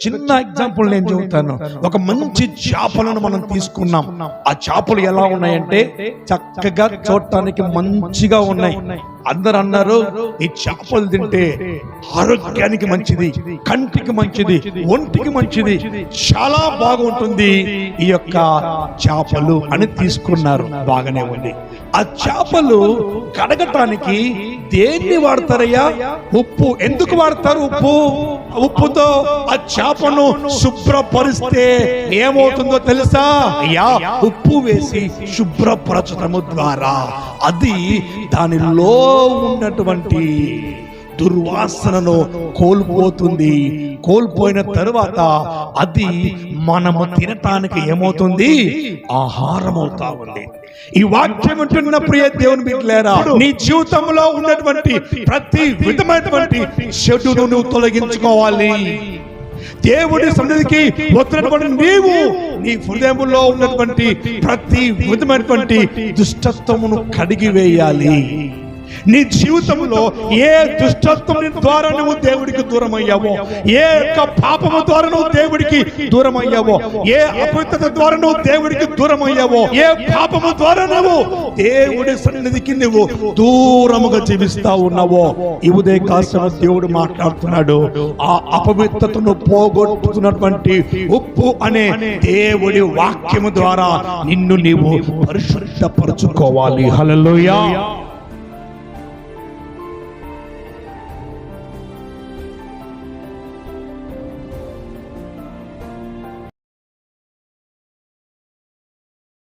చిన్న ఎగ్జాంపుల్ నేను చెబుతాను. ఒక మంచి చేపలను మనం తీసుకున్నాం. ఆ చేపలు ఎలా ఉన్నాయంటే చక్కగా చూడటానికి మంచిగా ఉన్నాయి. అందరు అన్నారు ఈ చేపలు తింటే ఆరోగ్యానికి మంచిది కంటికి మంచిది ఒంటికి మంచిది చాలా బాగుంటుంది ఈ యొక్క చేపలు అని తీసుకున్నారు. బాగానే ఉంది. ఆ చేపలు కడగటానికి దేన్ని వాడతారయ్యా? ఉప్పు. ఎందుకు వాడతారు ఉప్పు? ఉప్పుతో ఆ చేపను శుభ్రపరిస్తే ఏమవుతుందో తెలుసా? అయ్యా ఉప్పు వేసి శుభ్రపరచడము ద్వారా అది దానిలో ఉన్నటువంటి దుర్వాసనను కోల్పోతుంది. కోల్పోయిన తరువాత అది మనము తినటానికి ఏమవుతుంది? ఆహారం అవుతా ఉంది. ఈ వాక్యం ఉంటున్న ప్రియ దేవుని బిడ్డలేరా నీ జీవితంలో ఉన్నటువంటి ప్రతి విధమైనటువంటి చెడును నువ్వు తొలగించుకోవాలి. దేవుడి సన్నిధికి వచ్చినటువంటి నీవు నీ హృదయంలో ఉన్నటువంటి ప్రతి విధమైనటువంటి దుష్టత్వమును కడిగి వేయాలి నీ జీవితంలో ఏ దుష్టత్వం ద్వారా నువ్వు దేవుడికి దూరం అయ్యావో ఏ యొక్క పాపము ద్వారా నువ్వు దేవుడికి దూరం అయ్యావో ఏ అపవిత్రత ద్వారా నువ్వు దేవుడికి దూరం అయ్యావో ఏ పాపము ద్వారా నువ్వు దేవుడి సన్నిధికి నువ్వు దూరముగా జీవిస్తా ఉన్నావో ఈ ఉదయ కాసిన దేవుడు మాట్లాడుతున్నాడు. ఆ అపవిత్రతను పోగొట్టుతున్నటువంటి ఉప్పు అనే దేవుడి వాక్యము ద్వారా నిన్ను నీవు పరిశుద్ధపరచుకోవాలి. హలలోయా